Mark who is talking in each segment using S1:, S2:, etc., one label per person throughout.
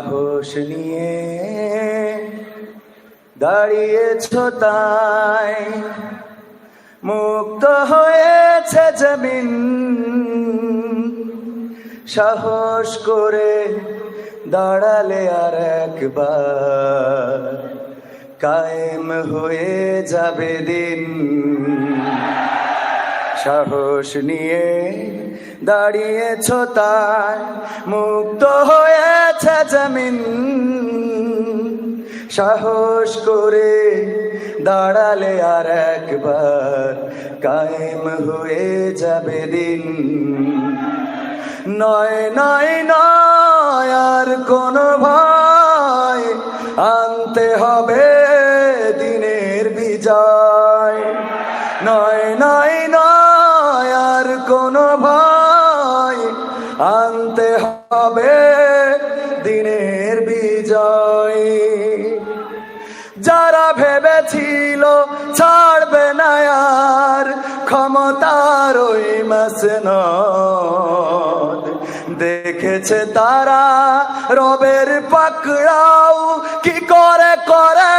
S1: সাহস নিয়ে দাঁড়িয়েছ তাই। মুক্ত হয়েছে জমিন। সাহস করে দাঁড়ালে আর একবার কায়েম হয়ে যাবে দিন। সাহস নিয়ে দাঁড়িয়েছ তাই। মুক্ত হয়েছে জমিন সাহস করে দাঁড়ালে আর একবার কায়েম হয়ে যাবে দিন। নয় নয় নয়, আর কোন ভয় আনতে হবে দিনের বিজয়। নয় নয় নয়, আর কোন ভয় আনতে হবে দিনের বিজয়। যারা ভেবেছিল ছাড়বে না আর ক্ষমতার ওই মাসনদ। দেখেছে তারা রবের পাকড়াও কি করে করে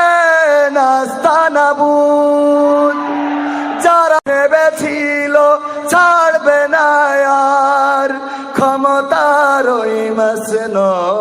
S1: নাস্তানাবুদ যারা ভেবেছিল ছাড়বে না আর, ক্ষমতার ওই মাসনদ।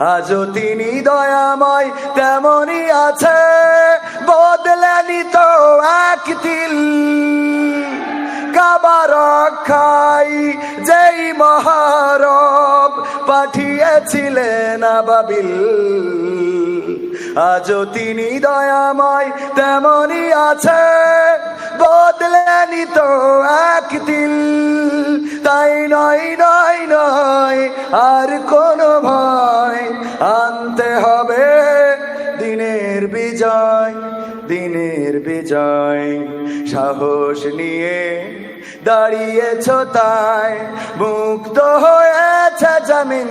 S1: আজও তিনি দয়াময় তেমনই আছে। বদলেনি তো এক কাবার খাই যেই মহারব পাঠিয়েছিলেন আবাবিল। আজও তিনি দয়াময় তেমনই আছে। বদলেনি তো এক দিল তাই নয় নয় নয়, আর কোনো ভয় আনতে হবে দিনের বিজয় দিনের বিজয়। সাহস নিয়ে দাঁড়িয়েছ তাই মুক্ত হয়েছে জামিন।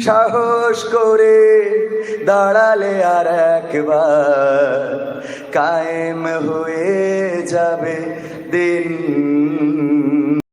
S1: সাহস করে দাঁড়ালে আর একবার কায়েম হয়ে যাবে দিন।